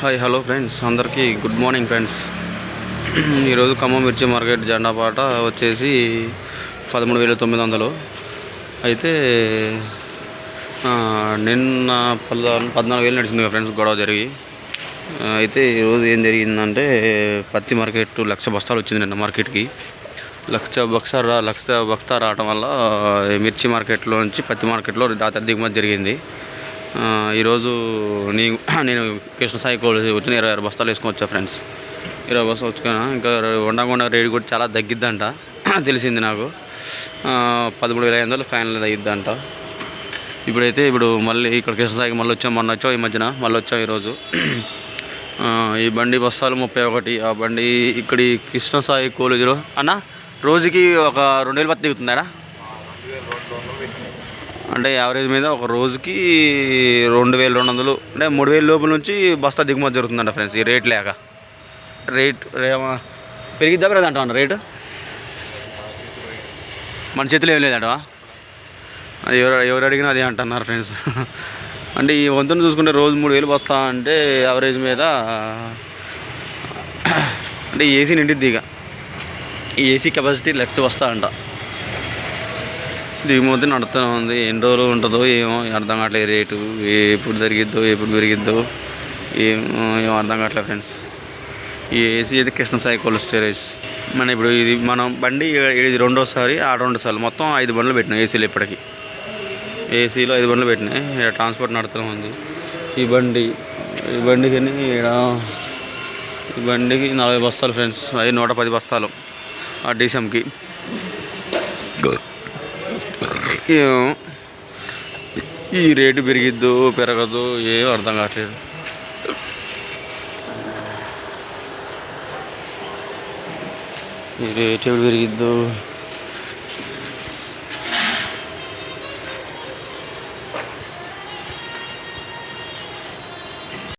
Hi hello friends. అందరికీ good morning friends. ఈరోజు ఖమ్మం మిర్చి మార్కెట్ జెండా పాట వచ్చేసి పదమూడు వేల తొమ్మిది వందలు. అయితే నిన్న పద్నాలుగు పద్నాలుగు వేలు నడిచింది కదా ఫ్రెండ్స్ గొడవ జరిగి. అయితే ఈరోజు ఏం జరిగిందంటే పత్తి మార్కెట్ లక్ష బస్తాలు వచ్చింది నిన్న మార్కెట్కి. లక్ష బక్సా లక్ష బస్తా రావడం వల్ల మిర్చి మార్కెట్లో నుంచి పత్తి మార్కెట్లో దాత దిగుమతి జరిగింది. ఈరోజు నీ నేను కృష్ణ సాయి కోళ్ళు వచ్చిన ఇరవై ఆరు బస్తాలు వేసుకొని వచ్చా ఫ్రెండ్స్. ఇరవై బస్తాలు వచ్చుకున్నా ఇంకా ఉండకుండా రేటు కూడా చాలా తగ్గిద్దంట. తెలిసింది నాకు. పదమూడు వేల ఐదు వందలు ఫైనల్ తగ్గిద్దంట. ఇప్పుడైతే ఇప్పుడు మళ్ళీ ఇక్కడ కృష్ణసాయికి మళ్ళీ వచ్చాం మొన్న వచ్చాం ఈ మధ్యన మళ్ళీ వచ్చాం ఈరోజు. ఈ బండి బస్తాలు ముప్పై ఒకటి ఆ బండి ఇక్కడి కృష్ణ కృష్ణసాయి కోలేజీలో అన్న రోజుకి ఒక రెండు వేలు పత్తి దిగుతుందా అంటే యావరేజ్ మీద ఒక రోజుకి రెండు వేలు రెండు వందలు అంటే మూడు వేల లోపల నుంచి బస్తా దిగుమతి జరుగుతుందంట ఫ్రెండ్స్ ఈ రేట్ లేక. రేట్ ఏమో పెరిగిద్దా పెరగదంట అన్న రేటు? మన చేతిలో ఏం లేదంట అది ఎవరు ఎవరు అడిగినా అదే అంటున్నారు ఫ్రెండ్స్. అంటే ఈ వంతును చూసుకుంటే రోజు మూడు వేలు బస్తా అంటే యావరేజ్ మీద అంటే ఏసీ నిండిద్ది ఇక. ఈ ఏసీ కెపాసిటీ లెక్స్ వస్తా అంట. దిగుమతి నడుస్తూనే ఉంది. ఎన్ని రోజులు ఉంటుందో ఏమో అర్థం కావట్లేదు రేటు. ఎప్పుడు జరిగిద్దో ఎప్పుడు పెరిగిద్దో ఏమో ఏమో అర్థం కావట్లేదు ఫ్రెండ్స్. ఈ ఏసీ అయితే కృష్ణ సాయి కోల్డ్ స్టోరేజ్. మన ఇప్పుడు ఇది మనం బండి ఇది రెండోసారి ఆ రెండోసార్లు మొత్తం ఐదు బండ్లు పెట్టినాం ఏసీలు ఇప్పటికి. ఏసీలో ఐదు బండ్లు పెట్టినాయి. ట్రాన్స్పోర్ట్ నడుతూనే ఉంది. ఈ బండి ఈ బండికి ఎన్ని ఈడ? ఈ బండికి నలభై బస్తాలు ఫ్రెండ్స్. అవి నూట పది బస్తాలు. ఆ డీసెంకి. ఈ రేటు పెరిగిద్దో పెరగదు ఏమో అర్థం కావట్లేదు. ఈ రేటు ఎప్పుడు